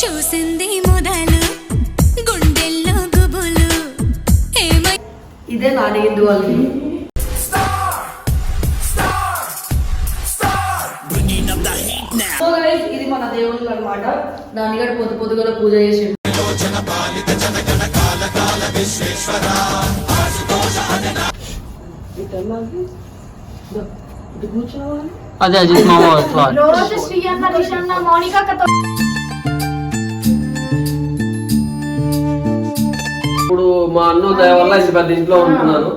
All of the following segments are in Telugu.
చూసింది మొదలు గుండెల్లో గుబులు. ఇదే నాని హిందూ వాళ్ళకి ఇది మన దేవుళ్ళు అనమాట నాన్నగారు పొద్దు పొద్దుగా పూజ చేసి కూర్చోవాలి అదే అజిత్ మామ ఫ్లాట్ ఇప్పుడు మా అన్న దయ వల్ల ఇంత పెద్ద ఇంట్లో ఉంటున్నాను.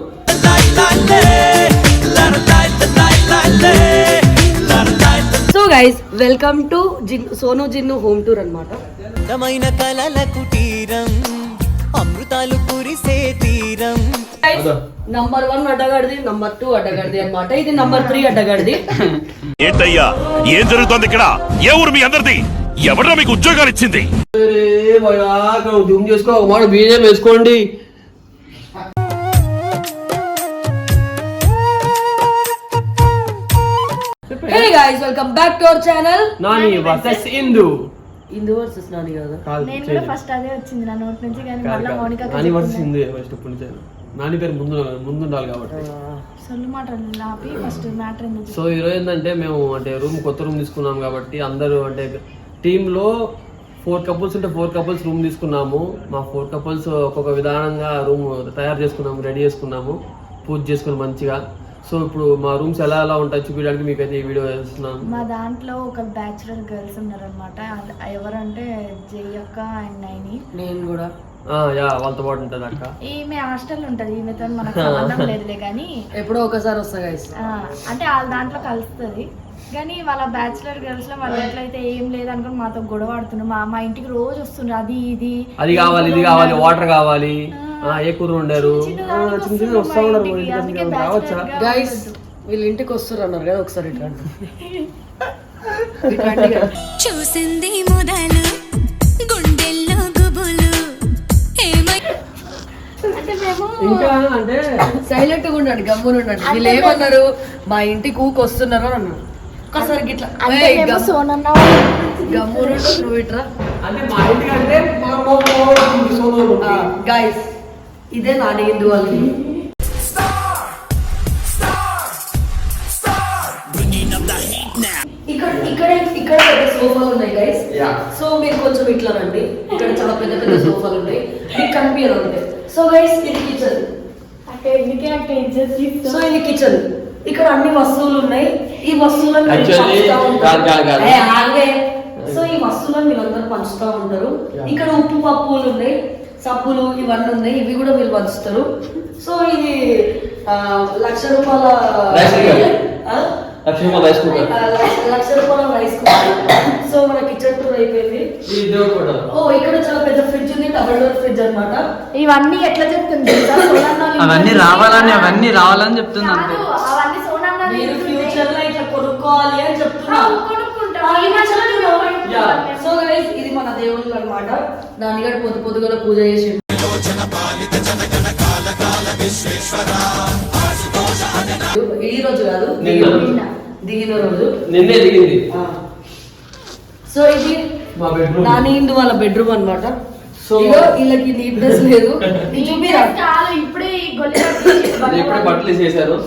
So guys welcome to Jin Sonu Jinnu home tour కలల కుటీరం అమృతాలు కురిసే తీరం. నంబర్ వన్ అడ్డగాడిది నంబర్ టూ అడ్డగాడిది అన్నమాట. ఇది నంబర్ త్రీ అడ్డగాడిది. ఏంటయ్యా ఏం జరుగుతోంది ఇక్కడ? ఏ ఊరు మీ అందరిది? ఎవడ్రా మీకు ఉద్యోగాలు ఇచ్చింది? జూమ్ చేసుకో ఒక మాట బీజేం వేసుకోండి. Hey guys welcome back to our channel Nani versus Indu. Indu versus Nani కదా. నేను కూడా ఫస్ట్ అదే వచ్చింది నా నోట్ నుంచి కానీ మళ్ళీ మౌనిక నాని వర్సెస్ ఇందు ఫస్ట్ ఇప్పుడు నుంచి నాని పేరు ముందు ముందు ఉండాలి కాబట్టి. సొల్లు మాటలు ఆపి ఫస్ట్ మ్యాటర్ సో ఈరోజు ఏంటంటే మేము అంటే రూమ్ కొత్త రూమ్ తీసుకున్నాం కాబట్టి అందరూ అంటే టీంలో ఫోర్ కపుల్స్ ఉంటే ఫోర్ కపుల్స్ రూమ్ తీసుకున్నాము. మా ఫోర్ కపుల్స్ ఒక్కొక్క విధానంగా రూమ్ తయారు చేసుకున్నాము రెడీ చేసుకున్నాము. పూజ చేసుకుని మంచిగా. సో ఇప్పుడు మా రూమ్స్ ఎలా ఎలా ఉంటాయి చూపించడానికి మీకైతే ఈ వీడియో వేస్తున్నాను మా దాంట్లో ఒక బ్యాచులర్ గర్ల్స్ ఉన్నారనమాట ఎవరంటే జయక్క అండ్ నైని. నేను కూడా. ఆ, యా వాళ్ళతో పాటు ఉంటుంది అక్క. ఈమె హాస్టల్ ఉంటది. ఈమెతో మనకు సంబంధం లేదులే కానీ. ఎప్పుడో ఒకసారి వస్తా గైస్ ఆ, అంటే వాళ్ళ దాంట్లో కలుస్తుంది. కానీ వాళ్ళ బ్యాచులర్ గర్ల్స్లో వాళ్ళ ఇంట్లో అయితే ఏం లేదనుకుని మాతో గొడవ ఆడుతున్నారు మా మా ఇంటికి రోజు వస్తుండ్రు. అది ఇది. అది కావాలి ఇది కావాలి వాటర్ కావాలి. ఏ కూర వండారు చిన్న చిన్న వస్తా వస్తున్నారు ఉన్నారు రావచ్చా గైస్. వీళ్ళు ఇంటికి వస్తారు అన్నారు కదా ఒకసారి. చూసింది మొదలు గుండెల్లో గుబులు ఇంకా అంటే సైలెంట్గా ఉండండి గమ్మున ఉండండి వీళ్ళు ఏమన్నారు మా ఇంటికి ఊకి వస్తున్నారు అని అన్నారు ఒకసారి గిట్లా గమ్మున నువ్వు ఇట్రా అంటే మా ఇంటికి అంటే మా ఇదే నాని హిందూ వాళ్ళకి ఇక్కడ ఇక్కడ ఇక్కడ పెద్ద సోఫాలు ఉన్నాయి గైస్ Yeah. సో మీరు కొంచెం ఇట్లా రండి. ఇక్కడ చాలా పెద్ద పెద్ద సోఫాలు ఉంటాయి. మీకు కనిపించదు ఉంటాయి సో గైస్ ఇది కిచెన్ సో ఇది కిచెన్ ఇక్కడ అన్ని వస్తువులు ఉన్నాయి. ఈ వస్తువులను. సో ఈ వస్తువులను మీరు అందరూ పంచుతా ఉంటారు. ఇక్కడ ఉప్పు పప్పులు ఉన్నాయి. సబ్బులు ఇవన్నీ ఉన్నాయి. ఇవి కూడా మీరు పంచుతారు. సో ఇది లక్ష రూపాయల. ఆ? లక్ష్మీ రైస్ కుక్కర్ లక్ష- లక్ష రూపాయల రైస్ కుక్కర్ సో మన కిచెన్ టూర్ అయిపోయింది. ఓ ఇక్కడ చాలా పెద్ద ఫ్రిడ్జ్ ఉంది. డబుల్ డోర్ ఫ్రిడ్జ్ అన్నమాట. ఇవన్నీ ఎట్లా చెప్తుంది అవన్నీ రావాలని. అవన్నీ రావాలని అంతే కాదు, అవన్నీ వాళ్ళ మీరు ఇంట్లో ఫ్యూచర్లో ఇట్లా కొనుక్కోవాలి అని చెప్తున్నా. కొనుక్కుంటాం. సో గైస్ ఇది మన దేవుళ్ళు అన్నమాట. నాన్నగారు పొద్దు పొద్దుగా పూజ చేసి ఈ రోజు కాదు. దిగిన రోజు. నిన్నే దిగింది. సో ఇది మా బెడ్రూమ్ నాని హిందూ వాళ్ళ బెడ్రూమ్ అన్నమాట. సో వీళ్ళకి నీట్నెస్ లేదు. ఇది ఇప్పుడే బట్టలు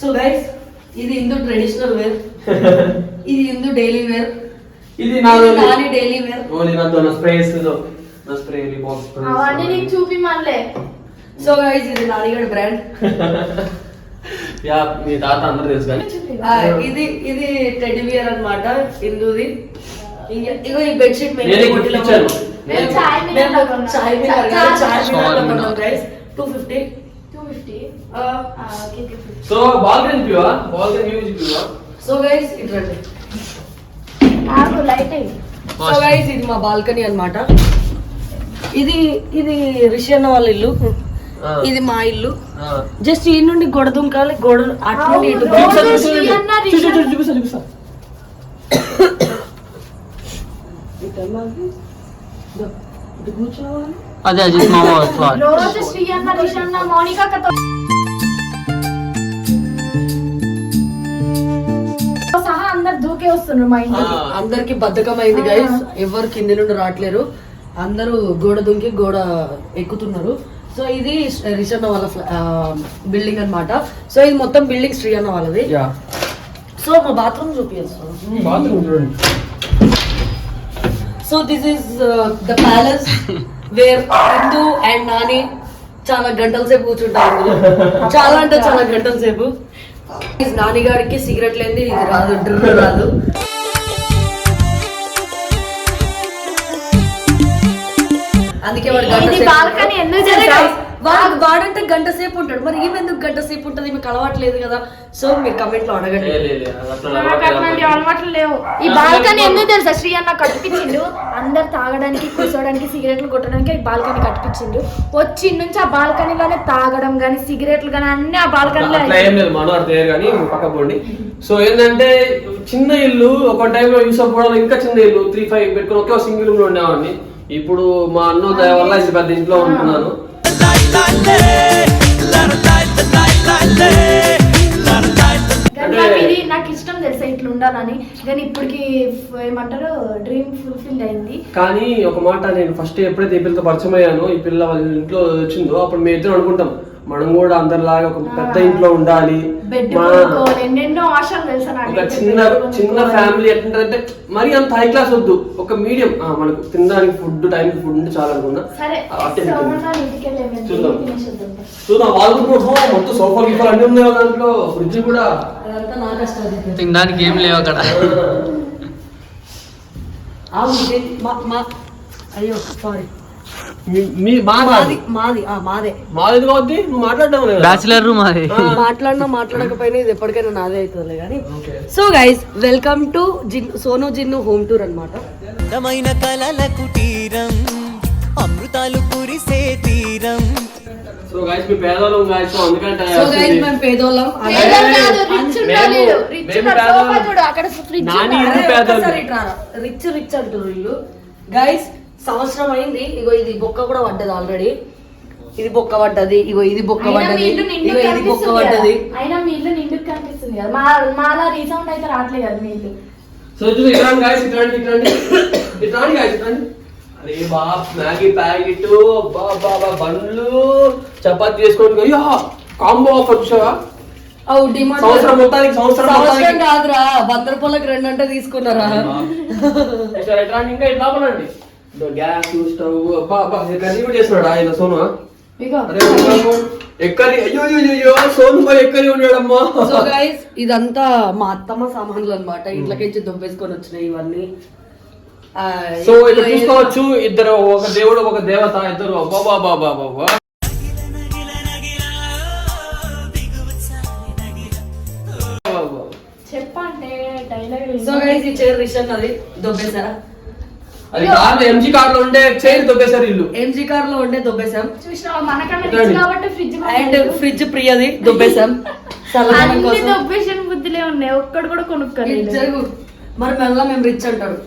సో గైస్ ఇది హిందూ ట్రెడిషనల్ వేర్ ఇది హిందూ డైలీ వేర్ ఇది డైలీ వేర్ ఓన్లీ నాతో నా స్ప్రేస్ నా స్ప్రే బాక్స్ అవన్నీ నీకు చూపి మళ్ళీ సో గైస్ ఇది నానిగడ్ బ్రాండ్ యా మీ తాత అందరూ తెలుసు కానీ. ఇది ఇది టెడ్డి బియర్ అన్నమాట హిందూది. ఇగో ఈ బెడ్షీట్ మేము నేను. మేము చాయ్ కొన్నాం. చాయ్ మిల్లర్ చాయ్. కొన్నాం guys two fifty two fifty so balcony view balcony view చూపివా so guys ఇటు రండి. సో గైస్ ఇది మా బాల్కనీ అన్నమాట. ఇది ఇది రిషి అన్న వాళ్ళ ఇల్లు. ఇది మా ఇల్లు. జస్ట్ ఈ నుండి గొడ దుంకాలి గోడ అటు నుండి ఇటు చూపిస్తా చూపిస్తా. అదే అజిత్ మామ వస్తున్నారు మా ఇంటికి అందరికి బద్ధకం అయింది గైస్ ఎవరు కింది నుండి రావట్లేరు. అందరూ గోడ దుంకి గోడ ఎక్కుతున్నారు. సో ఇది రిషన్న వాళ్ళ బిల్డింగ్ అన్నమాట. సో ఇది మొత్తం బిల్డింగ్ శ్రీ అన్న వాళ్ళది. యా. సో మా బాత్రూమ్ చూపిస్తాను so this is the palace where Indu and Nani చాలా గంటల సేపు కూర్చుంటారు. చాలా అంటే చాలా గంటల సేపు. నాని గారికి సిగరెట్ లేని ఇది రాదు డ్రిల్ రాదు. అందుకే వాడు ఎందుకు వాడు వాడంటే గంట సేపు ఉంటాడు. మరి ఈమె ఎందుకు గంట సేపు ఉంటుంది? మీకు అలవాట్లేదు కదా. సో మీరు కమెంట్లో అడగండి. అలవాట్లు లేవు. ఈ బాల్కనీ ఎందుకు తెలుసా? శ్రీ అన్న కట్టిపించిండు. అందరు తాగడానికి కూర్చోడానికి సిగరెట్లు కొట్టడానికి ఈ బాల్కనీ కట్టిపించిండు. వచ్చి నుంచి ఆ బాల్కనీలోనే తాగడం కానీ సిగరెట్లు కానీ అన్ని ఆ బాల్కనీలో అట్లా ఏం లేదు. మనం అర్థం చేయరు కానీ పక్క పోండి. సో ఏంటంటే చిన్న ఇల్లు ఒక టైంలో యూసఫ్ కూడా ఇంకా చిన్న ఇల్లు త్రీ ఫైవ్ పెట్టుకుని ఒకే ఒక సింగిల్ రూమ్లో ఉండేవాడిని. ఇప్పుడు మా అన్న దయ వల్ల ఇంత పెద్ద ఇంట్లో ఉంటున్నాను. నాకు ఇష్టం తెలుసా ఇట్లా ఉండాలని. కానీ ఇప్పటికి ఏమంటారు డ్రీమ్ ఫుల్ఫిల్ అయింది. కానీ ఒక మాట నేను ఫస్ట్ ఎప్పుడైతే ఈ పిల్లతో పరిచయం అయ్యానో ఈ పిల్ల వాళ్ళ ఇంట్లో వచ్చిందో అప్పుడు మేము ఇద్దరు అనుకుంటాం మనం కూడా అందరిలాగా ఒక పెద్ద ఇంట్లో ఉండాలి. ఒక చిన్న చిన్న ఫ్యామిలీ ఎట్లుంటదంటే మరి అంత హై క్లాస్ వద్దు. ఒక మీడియం మనకు తినడానికి ఫుడ్ టైం ఫుడ్ ఉంటే చాలా అనుకున్నా చూద్దాం. చూద్దాం వాళ్ళు మొత్తం సోఫా గిఫాలు అన్ని ఉన్నాయి దాంట్లో ఫ్రిడ్జ్ కూడా. తినడానికి ఏం లేవు అక్కడ. అయ్యో సారీ బ్యాచిలర్ రూమ్ అది మాట్లాడినా మాట్లాడకపోయినా ఇది ఎప్పటికైనా నాదే అవుతుంది కానీ. So guys welcome to Jin Sonu Jinnu home tour అన్నమాట. అందమైన కలల కుటీరం అమృతాలు కురిసే తీరం. సో గైస్ మీ అందుకంటే గైస్ మేము పేదోళ్ళం. అక్కడ రిచ్ రిచ్ అంటారు వీళ్ళు. గైస్ సంవత్సరం అయింది. ఇగో ఇది బొక్క కూడా పడ్డది ఆల్రెడీ. ఇది బొక్క పడ్డది ఇగో ఇది బొక్క అయినా మీ పడ్డది ఇగో ఇది బొక్క పడ్డది. అయినా మీ ఇల్లు నిండుకు కనిపిస్తుంది కదా. మా మాలా రీసౌండ్ అయితే రావట్లేదు కదా మీ ఇల్లు. సో ఇట్లాంటి గాయస్ ఇట్లాంటి ఇట్లాంటి ఇట్లాంటి గాయస్ ఇట్లాంటి. అరే బాబ్ మ్యాగీ ప్యాకెట్ బాబా బండ్లు చపాతీ చేసుకోండి అయ్యో కాంబో ఆఫర్ చూసావా? అవు డిమాండ్ సంవత్సరం మొత్తానికి సంవత్సరం కాదురా వంద రూపాయలకు రెండు అంటే తీసుకున్నారా? ఇంకా ఇట్లా పనండి గ్యాస్ స్టవ్. అబ్బా అబ్బా కర్రీ కూడా చేస్తున్నాడు ఆయన సోను ఎక్కడి అయ్యో అయ్యో సోను బాయ్ ఎక్కడి ఉన్నాడమ్మా? సో గైస్ ఇదంతా మా అత్తమ్మ సామాన్లు అనమాట ఇంట్లోకించి దుబ్బేసుకొని వచ్చినాయి ఇవన్నీ. సో ఇక్కడ చూసుకోవచ్చు ఇద్దరు ఒక దేవుడు ఒక దేవత ఇద్దరు. అబ్బా బాబా బాబా బాబా చెప్పంటే డైలాగ్ సో గైస్ ఈ చైర్ రిషన్ అది. దొబ్బేశారా అది కార్ ఎంజీ కార్లో ఉండే చైర్ దొబ్బేశారు ఇల్లు. ఎంజీ కార్లో ఉండే దొబ్బేశాం చూసినావా మనకన్నా. రిచ్ కాబట్టి ఫ్రిడ్జ్ అండ్ ఫ్రిడ్జ్ ప్రియది దొబ్బేశాం అన్ని కోసం. దొబ్బేషన్ బుద్ధిలే ఉన్నాయి ఒక్కడు కూడా కొనుక్కోలేదు. జరుగు. మరి మెల్ల మేము రిచ్ అంటాడు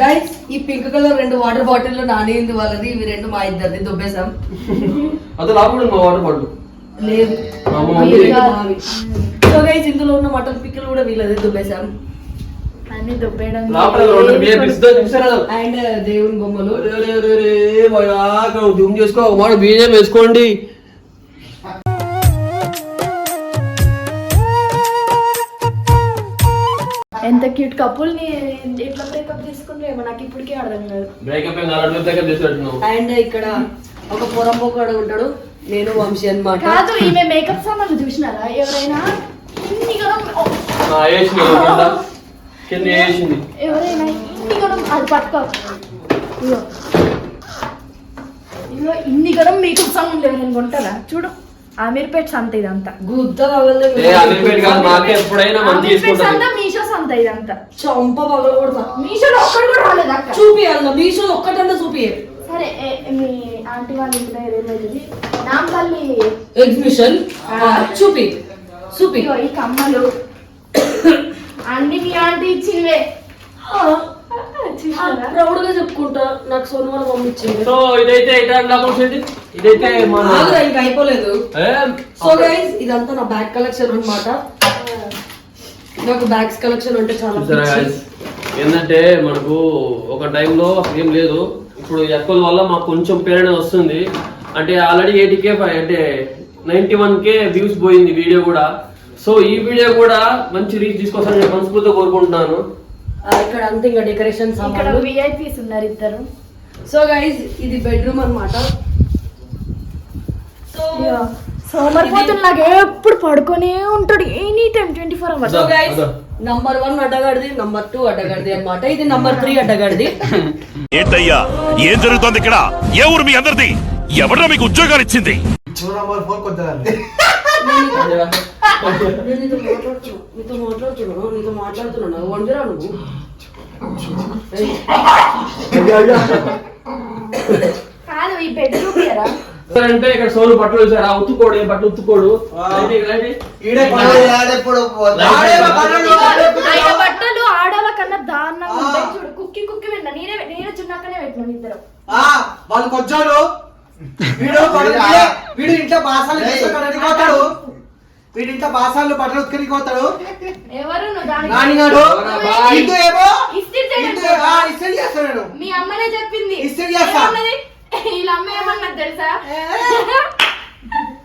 గైస్ ఈ పింక్ కలర్ రెండు వాటర్ బాటిల్ నానింది వాళ్ళది ఇవి రెండు మా ఇద్దరిది దొబ్బేశాం అది లాభం మా వాటర్ బాటిల్ లేదు. సో గైస్ ఇందులో ఉన్న మటన్ పిక్కలు కూడా వీళ్ళది దుబ్బేశాం అన్ని దొబ్బేయడం అండ్ దేవుని బొమ్మలు. జూమ్ చేసుకో మాట బీజం వేసుకోండి. ఎంత క్యూట్ కపుల్ని ఎట్లా బ్రేకప్ తీసుకుంటే నాకు ఇప్పటికే అర్థం కాదు. బ్రేకప్ చేసినట్టు అండ్ ఇక్కడ ఒక పొరంబోకాడు ఉంటాడు నేను వంశీ అన్నమాట. కాదు ఈమె మేకప్ సామాన్లు చూసినారా? ఎవరైనా? కింద కింద వేసింది. ఎవరైనా ఇన్ని గరం అది పట్టుకో. ఇగో ఇగో ఇన్ని గరం మేకప్ సామాన్లు ఎవరైనా కొంటారా చూడు. అమీర్పేట్ సంత ఇదంతా. గుద్ద పగలదే ఏ అమీర్పేట కాదు మాకే ఎప్పుడైనా మంచి అమీర్పేట్ సంత తీసుకుంటాం మీషో సంత ఇదంతా. చంప పగల కొడతా. మీషోలో ఒక్కడు కూడా రాలేదు అక్క. చూపియాల మీషో ఒక్కటన్నా చూపియే సరే ఏ- మీ ఆంటీ వాళ్ళ ఇంటి దగ్గర నాంపల్లి ఎగ్జిబిషన్ చూపి. చూపి. ఈ కమ్మలు. అన్ని మీ ఆంటీ ఇచ్చినవే ప్రౌడ్గా చెప్పుకుంటా. నాకు సోనవారం పంపించింది సో ఇదైతే ఇదైతే మన ఇంకా అయిపోలేదు. సో గైస్ ఇదంతా నా బ్యాగ్ కలెక్షన్ అన్నమాట. నాకు బ్యాగ్స్ కలెక్షన్ అంటే చాలా? ఏంటంటే మనకు ఒక టైంలో ఏం లేదు. ఇప్పుడు అక్కల వల్ల మాకు కొంచెం పేరు వస్తుంది. అంటే ఆల్రెడీ ఎయిటీ కే అంటే నైన్టీ వన్ కే వ్యూస్ పోయింది వీడియో కూడా. సో ఈ వీడియో కూడా మంచి రీచ్ తీసుకొస్తానని నేను మనస్ఫూర్తిగా కోరుకుంటున్నాను. ఇక్కడ అంతా ఇంకా డెకరేషన్ ఇక్కడ సామాన్లు విఐపీస్ ఉన్నారు ఇద్దరు. సో గైస్ ఇది బెడ్రూమ్ అన్నమాట. సో సోమరిపోతున్న ఎప్పుడు పడుకొనే ఉంటాడు. Any time twenty four hours. So guys number one అడ్డగాడిది number two అడ్డగాడిది అన్నమాట. ఇది నంబర్ త్రీ అడ్డగాడిది. ఏంటయ్యా ఏం జరుగుతోంది ఇక్కడ? ఏ ఊరు మీ అందరిది? ఎవడ్రా మీకు ఉద్యోగాలు ఇచ్చింది? నీతో మాట్లాడుతున్నా నీతో మాట్లాడుతున్నాను నీతో మాట్లాడుతున్నాను వండిరా నువ్వు కాదు ఈ బెడ్రూమ్ అంటే ఇక్కడ సోను బట్టలు చూసారా ఉత్తుకోడు ఏ బట్టలు ఉత్తుకోడు? బట్టలు ఆడోళ్ళ కన్నా దారుణంగా ఉంటాయి. చూడు కుక్కి కుక్కి విన్నా. నేనే నేనే చిన్నక్కనే పెట్టినాం ఇద్దరు. వాళ్ళు వీడు ఇంట్లో బాసాలు పోతాడు. వీడి ఇంట్లో బాసాలు బట్టలు పోతాడు. నానిగాడు. ఇందు ఏమో? ఇస్త్రీ చేస్తాడు మీ అమ్మనే చెప్పింది. ఇస్త్రీ చేస్తా. ఏమన్నది? వీళ్ళ అమ్మ ఏమన్నది తెలుసా?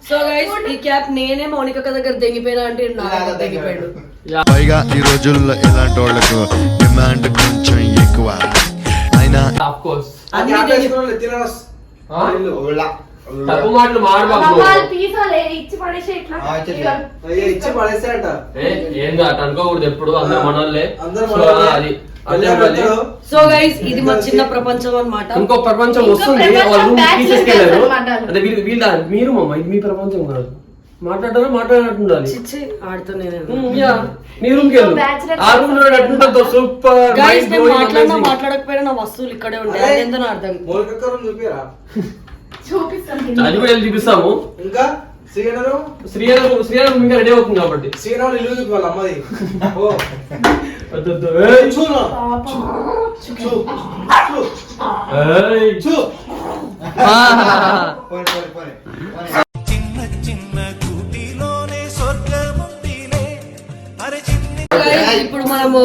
సో గైస్ ఈ క్యాప్ నేనే మౌనిక దగ్గర తెగిపోయినా అంటే నా దగ్గర తెగిపోయాడు పైగా ఈ రోజుల్లో ఇలాంటి వాళ్ళకు డిమాండ్ కొంచెం ఎక్కువ. అయినా ఆఫ్ కోర్స్ అన్ని తెగి- తినరస్ తప్పు మాటలు ఏ, కాదు అనుకోకూడదు ఎప్పుడు అందరు మనోళ్ళే. మనోళ్ళే. అది. సో గైస్ ఇది మా చిన్న ప్రపంచం అన్నమాట. ఇంకో ప్రపంచం వస్తుంది. వాళ్ళ తీసేసుకెళ్ళారు. అదే వీళ్ళు వీళ్ళ మీరు మమ్మ ఇది మీ ప్రపంచం కాదు. మాట్లాడారా మాట్లాడినట్టుండాలి చిచ్చి ఆడుతూ నేను ఉమ్, యా, నీ రూమ్కి ఆ రూమ్లో సూపర్ గైస్ నేను మాట్లాడినా మాట్లాడకపోయినా నా వస్తువులు ఇక్కడే ఉంటాయి. అదేందో నా అర్థం. చూపిస్తాను అది కూడా చూపిస్తాము. ఇంకా? శ్రీనరు శ్రీయాల శ్రీయాల ఇంకా రెడీ అవుతుంది కాబట్టి. శ్రీనరు ఇల్లు చూపి వాళ్ళ అమ్మది. ఓ. చిన్న చిన్న ఇప్పుడు మనము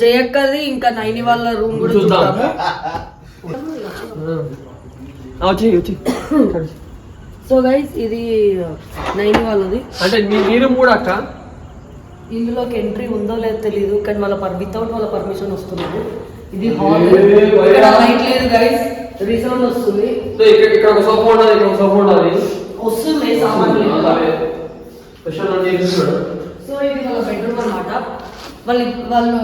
జయక్కది ఇంకా నైని వాళ్ళ రూమ్ కూడా చూద్దాం. చూద్దాము. సో గైస్ ఇది నైని వాళ్ళది. అంటే మీరు కూడా అక్క? ఇందులోకి ఎంట్రీ ఉందో లేదో తెలియదు కానీ వాళ్ళ పర్ వితౌట్ వాళ్ళ పర్మిషన్ వస్తున్నారు ఇది హాల్ ఇక్కడ లైట్ లేదు గైస్ రీసౌండ్ వస్తుంది. సో ఇక్కడ ఇక్కడ ఒక సోఫా ఉండాలి ఇక్కడ ఒక సోఫా ఉండాలి. వస్తున్నాయి సామాన్లు. సో ఇది వాళ్ళ బెడ్రూమ్ అన్నమాట. వాళ్ళు వాళ్ళు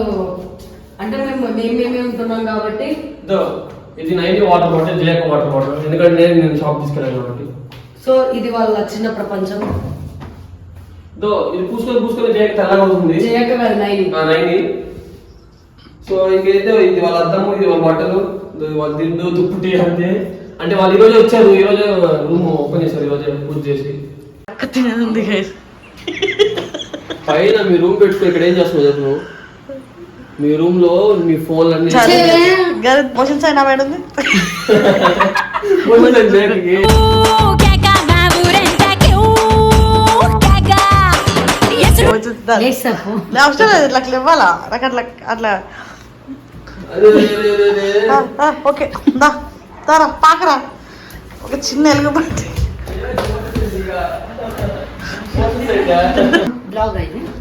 అంటే మేము మేము మేమే ఉంటున్నాం కాబట్టి ఇదో, ఇది నైన్టీ వాటర్ బాటిల్ జేక వాటర్ బాటిల్. ఎందుకంటే నేను నేను షాప్ తీసుకెళ్ళాను కాబట్టి. సో ఇది వాళ్ళ చిన్న ప్రపంచం. ఇదో, ఇది పూసుకొని పూసుకొని జేక తెల్లగా అవుతుంది. జయక్క గారి నైని. ఆ నైని. సో ఇంకైతే ఇది వాళ్ళ అద్దము ఇది వాళ్ళ బట్టలు ఇది వాళ్ళ దిండు దుప్పటి అంతే అంటే వాళ్ళు ఈ రోజు వచ్చారు ఈ రోజు రూమ్ ఓపెన్ చేశారు ఈ రోజు పూజ చేసి. పైన మీ రూమ్ పెట్టుకో ఇక్కడ ఏం చేస్తున్నావు చెప్పు నువ్వు? మీ రూమ్లో మీ ఫోన్లు అన్ని మోషన్ సైడ్ మేడం పోయిందండి జేకకి. కేక నా ఊరంతా క్యూ కేక. ఎసురు అవసరం లేదు ఇట్లా ఇవ్వాలా? నాకు అట్లా ఓకే. దా దారా పాకరా. ఒక చిన్న ఎలుగు పట్టి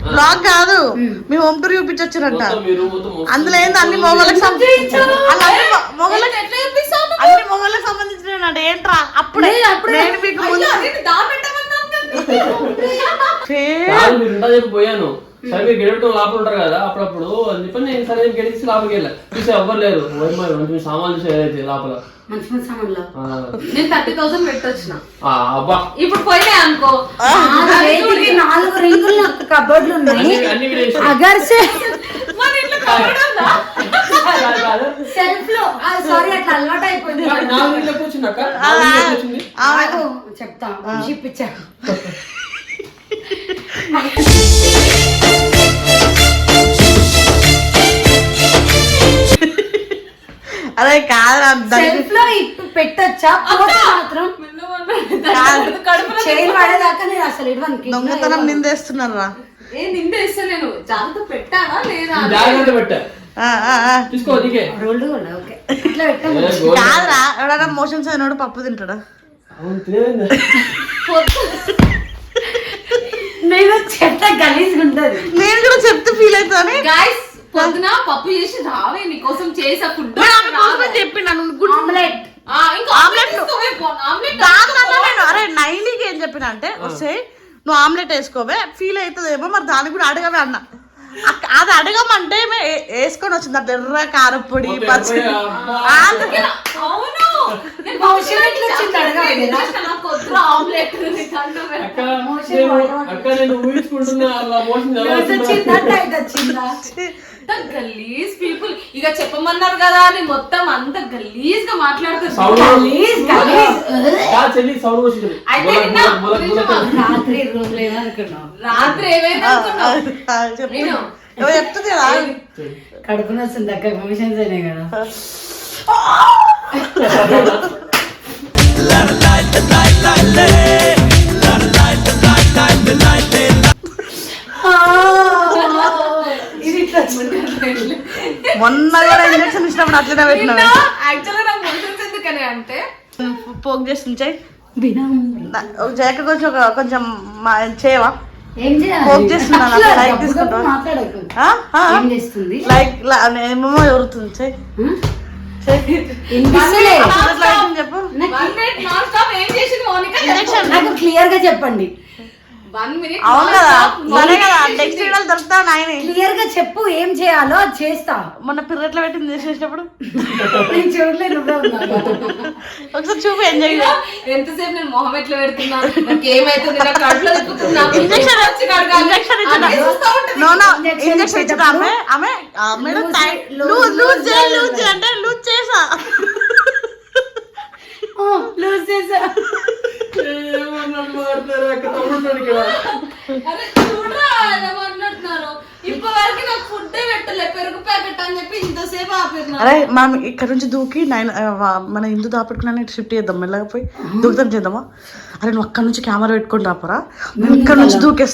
బ్లాగ్ కాదు. మీ హోమ్ టూర్ చూపించొచ్చారంట. అందులో ఏంది అన్ని మొగలకు మొగలకు అన్ని మొగలకు సంబంధించిన ఏంట్రా? అప్పుడే. నేను మీకు పోయాను. సరే మీరు గెలవటం లోపల ఉంటారు కదా అప్పుడప్పుడు. అని చెప్పి నేను సరే గెలిచి లోపలికి వెళ్ళా. చూసి ఎవ్వరు లేరు. ఓయమ్మ, మంచి సామాన్లు ఏదైతే లోపల. మంచి మంచి సామాన్లు. ఆ, నేను థర్టీ థౌసండ్ పెట్టొచ్చిన. ఆ, అబ్బా. ఇప్పుడు పోయినాయి అనుకో. నాలుగు రింగులు నాకు కబోర్డ్లు ఉన్నాయి. అన్ని అన్ని వీడియో చేసి- అగర్సే కాదు, కాదు. సెల్ఫ్లో. సారీ అట్లా అలవాటు అయిపోయింది. కాదు, నాలుగు అరే కాదురా దానికి సెల్ఫ్లో పెట్టొచ్చా? మాత్రం కాదు. చైన్ పడేదాకా నేను అసలు ఇవ్వను. దొంగతనం నిందేస్తున్నారా ఏ నేను జాగ్రత్త పెట్టానా లేదా జాగ్రత్త పెట్టా. కాదురా ఎవడన్నా మోషన్స్ అయినోడు పప్పు తింటాడా. నేను చెప్తా గలీజ్గా ఉంటది. నేను కూడా చెప్తే ఫీల్ అవుతాను గాయస్ పొద్దున పప్పు చేసి రావే నీకోసం చేసా ఫుడ్ చెప్పిన గుడ్ ఆమ్లెట్. ఇంకా ఆమ్లెట్ ఆమ్లెట్ ఆమ్లెట్ కాదు నాన్న నేను అరే నైలీకి ఏం చెప్పిన అంటే వస్తే నువ్వు ఆమ్లెట్ వేసుకోవే ఫీల్ అవుతుందేమో మరి దానికి కూడా అడగవే అన్న. అది అడగమంటే వేసుకొని వచ్చింది అట్లా ఎర్ర కారపొడి పచ్చి ఆమ్లెట్. వస్తుందో. గలీజ్ పీపుల్ ఇక చెప్పమన్నారు కదా అని మొత్తం అంత గలీజ్గా గలీజ్ గలీజ్. అయితే నిన్న బులక్. రాత్రి రాత్రి అనుకున్నావు నేను చెప్తుంది కదా? కడుపున వస్తుంది అక్క కమిషన్స్ అయినాయి కదా. మొన్న కూడా ఇంజక్షన్ ఇచ్చినప్పుడు అట్లనే పెట్టినావు. యాక్చువల్గా నాకు మోషన్స్ ఎందుకని అంటే పోక్ చేసి ఉంచాయి జయక కొంచెం ఒక- కొంచెం చేయవా? పోక్ చేస్తున్నాను లైక్ తీసుకుంటా మాట్లాడకు. ఆ? ఆ? ఏం చేస్తుంది? లైక్ ఏమో ఎవరుతుంది చెయ్. చెప్పు. క్లియర్గా చెప్పండి. వన్ మినిట్ అవును కదా? సరే కదా? నెక్స్ట్ వీడియోలు దొరుకుతా నాయన? క్లియర్గా చెప్పు ఏం చేయాలో అది చేస్తా. మొన్న పిర్రెట్లో పెట్టింది చేసేటప్పుడు నేను చూడలేదు. ఒకసారి చూపి ఎంజాయ్ ఎంతసేపు నేను మొహం ఎట్లా పెడుతున్నా? నాకు ఏమైతుంది నాకు కడుపులో తిప్పుతున్నా ఇంజెక్షన్ వచ్చి కడగాలి. ఇంజెక్షన్ అదే చూస్తా ఉంటుంది. నో నో ఇంజెక్షన్ ఇచ్చిన ఆమె ఆమె ఆమె లూజ్ లూజ్ చేయి లూజ్ చేయి అంటే లూజ్ చేసా. లూజ్ చేసా. అరే చూడరా ఎలా మాట్లాడుతున్నారు ఇప్పటి వరకు నాకు ఫుడ్ పెట్టలే పెరుగు ప్యాకెట్ అని చెప్పి ఇంతసేపు ఆపిరు అరే మనం ఇక్కడ నుంచి దూకి నైన్ మన ఇందు దాపెట్టుకున్నా షిఫ్ట్ చేద్దాం మెల్లగా పోయి దూకుతాం చేద్దామా? అరే నువ్వు అక్కడ నుంచి కెమెరా పెట్టుకొని రాపరా? మేము. ఇక్కడ నుంచి దూకేస్తాం.